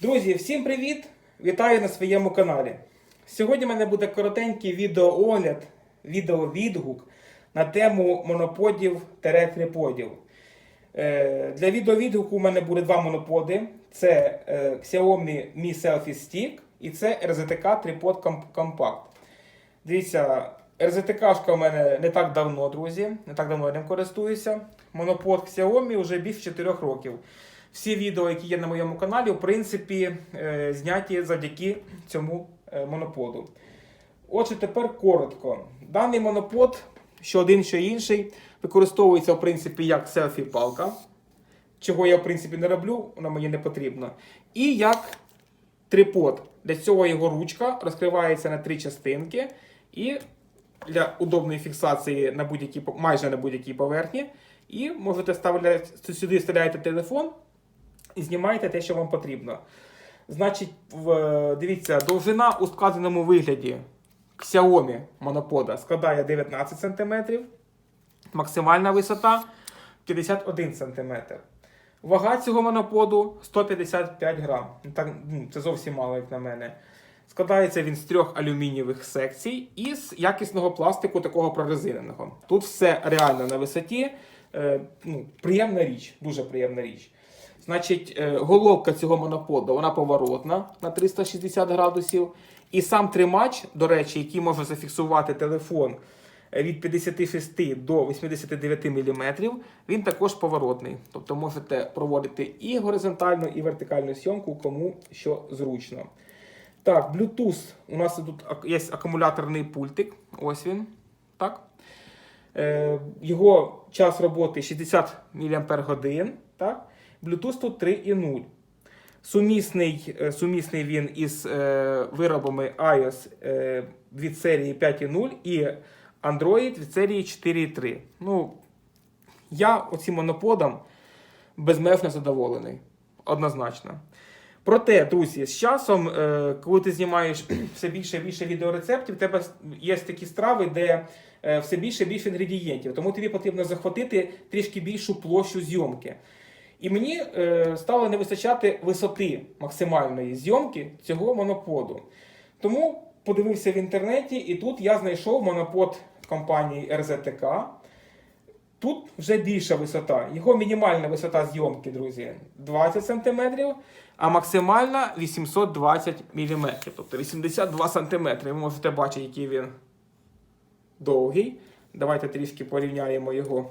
Друзі, всім привіт! Вітаю на своєму каналі. Сьогодні в мене буде коротенький відеоогляд, відеовідгук на тему моноподів триподів. Е, Для відеовідгуку у мене буде два моноподи: це е, Xiaomi Mi Selfie Stick і це RZTK Tripod Compact. Дивіться, RZTK у мене не так давно, друзі. Не так давно я ним користуюся. Монопод Xiaomi вже більше 4 років. Всі відео, які є на моєму каналі, в принципі, е, зняті завдяки цьому е, моноподу. Отже, тепер коротко. Даний монопод, що один, що інший, використовується в принципі як селфі-палка, чого я в принципі не роблю, вона мені не потрібна. І як трипод. Для цього його ручка розкривається на три частинки. І для удобної фіксації на будь-якій майже на будь-якій поверхні. І можете ставляти сюди вставляєте телефон і знімаєте те, що вам потрібно. Значить, дивіться, довжина у складеному вигляді Xiaomi монопода складає 19 см, максимальна висота 51 см. Вага цього моноподу 155 грам. Ну, Так, ну, це зовсім мало, як на мене. Складається він з трьох алюмінієвих секцій і з якісного пластику, такого прорезиненого. Тут все реально на висоті. Е, ну, приємна річ, дуже приємна річ. Значить, е, головка цього моноподу вона поворотна на 360 градусів. І сам тримач, до речі, який може зафіксувати телефон е, від 56 до 89 мм, він також поворотний. Тобто можете проводити і горизонтальну, і вертикальну зйомку, кому що зручно. Так, Bluetooth. У нас тут є акумуляторний пультик. Ось він. Так. Е, його час роботи 60 мАч. Bluetooth тут 3.0. Сумісний, е, сумісний він із е, виробами iOS е, від серії 5.0 і Android від серії 4.3. Ну, я оцим моноподом безмежно задоволений. Однозначно. Проте, друзі, з часом, коли ти знімаєш все більше і більше відеорецептів, в тебе є такі страви, де все більше і більше інгредієнтів. Тому тобі потрібно захватити трішки більшу площу зйомки. І мені е, стало не вистачати висоти максимальної зйомки цього моноподу. Тому подивився в інтернеті, і тут я знайшов монопод компанії RZTK. Тут вже більша висота. Його мінімальна висота зйомки, друзі, 20 см, а максимальна 820 мм. Тобто 82 см. Ви можете бачити, який він довгий. Давайте трішки порівняємо його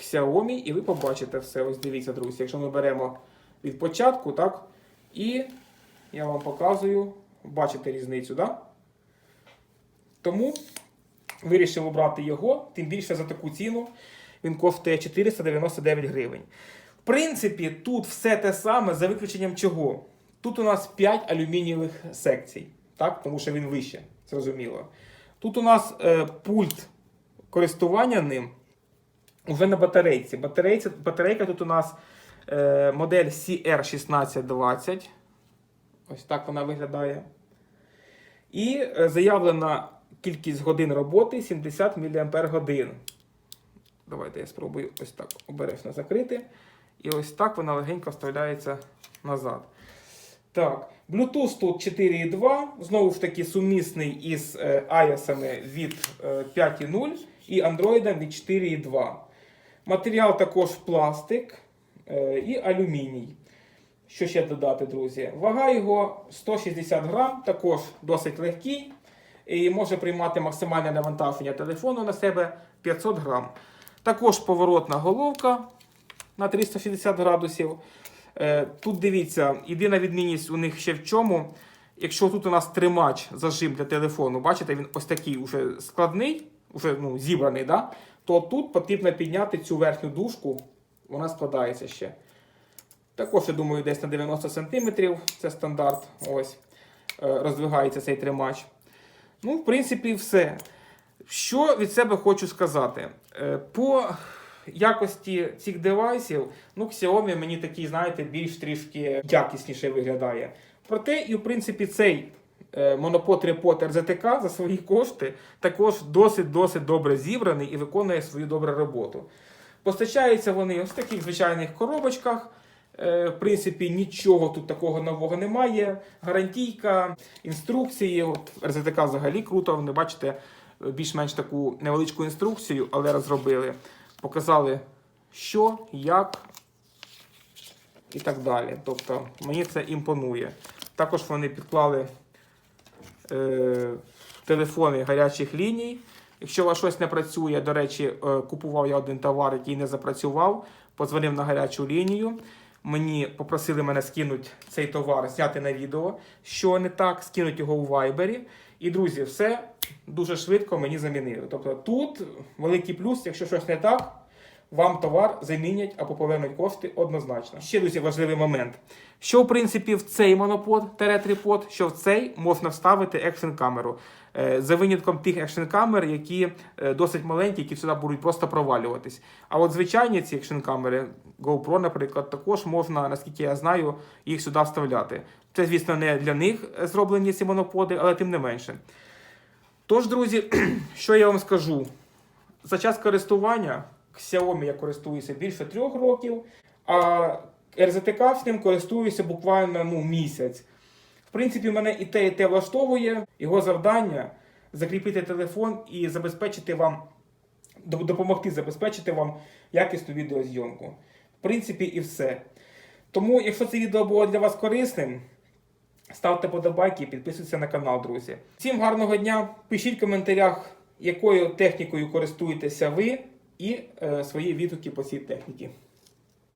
Xiaomi, і ви побачите все. Ось дивіться, друзі. Якщо ми беремо від початку, так? І я вам показую, бачите різницю, так? Тому вирішив обрати його, тим більше за таку ціну. Він коштує 499 гривень. В принципі, тут все те саме, за виключенням чого? Тут у нас 5 алюмінієвих секцій, так? тому що він вище, зрозуміло. Тут у нас е, пульт користування ним вже на батарейці. Батарейці, батарейка тут у нас е, модель CR1620. Ось так вона виглядає. І е, заявлена кількість годин роботи 70 мАч. Давайте я спробую ось так обережно закрити. І ось так вона легенько вставляється назад. Так, Bluetooth тут 4.2, знову ж таки сумісний із е, iOS від е, 5.0 і Android від 4.2. Матеріал також пластик е, і алюміній. Що ще додати, друзі? Вага його 160 грам, також досить легкий. І може приймати максимальне навантаження телефону на себе 500 грам. Також поворотна головка на 360 градусів. Е, Тут дивіться, єдина відмінність у них ще в чому. Якщо тут у нас тримач зажим для телефону, бачите, він ось такий уже складний, уже ну, зібраний, да? То тут потрібно підняти цю верхню дужку, вона складається ще. Також, я думаю, десь на 90 см, це стандарт. Ось, е, роздвигається цей тримач. Ну, в принципі, все. Що від себе хочу сказати? Е, По якості цих девайсів, ну, Xiaomi мені такий, знаєте, більш трішки якісніше виглядає. Проте, і в принципі, цей е, монопод Report RZTK за свої кошти також досить-досить добре зібраний і виконує свою добру роботу. Постачаються вони в таких звичайних коробочках. Е, В принципі, нічого тут такого нового немає. Гарантійка, інструкції. От РЗТК взагалі круто. Вони бачите більш-менш таку невеличку інструкцію, але розробили. Показали, що, як і так далі. Тобто мені це імпонує. Також вони підклали е, телефони гарячих ліній. Якщо у вас щось не працює, до речі, е, купував я один товар, який не запрацював, подзвонив на гарячу лінію. Мені попросили мене скинути цей товар, зняти на відео, що не так, скинути його у вайбері. І, друзі, все дуже швидко мені замінили. Тобто тут великий плюс, якщо щось не так, вам товар замінять або повернуть кошти однозначно. Ще друзі, важливий момент. Що в принципі в цей монопод трипод, що в цей можна вставити екшн камеру. Е, За винятком тих екшн камер, які е, досить маленькі, які сюди будуть просто провалюватись. А от звичайні ці екшн камери, GoPro, наприклад, також можна, наскільки я знаю, їх сюди вставляти. Це, звісно, не для них зроблені ці моноподи, але тим не менше. Тож, друзі, що я вам скажу? За час користування Xiaomi я користуюся більше трьох років, а RZTK з ним користуюся буквально ну, місяць. В принципі, мене і те, і те влаштовує. Його завдання закріпити телефон і забезпечити вам, допомогти забезпечити вам якісну відеозйомку. В принципі, і все. Тому, якщо це відео було для вас корисним, ставте подобайки і підписуйтесь на канал, друзі. Всім гарного дня! Пишіть в коментарях, якою технікою користуєтеся ви, і е, свої відгуки по цій техніці.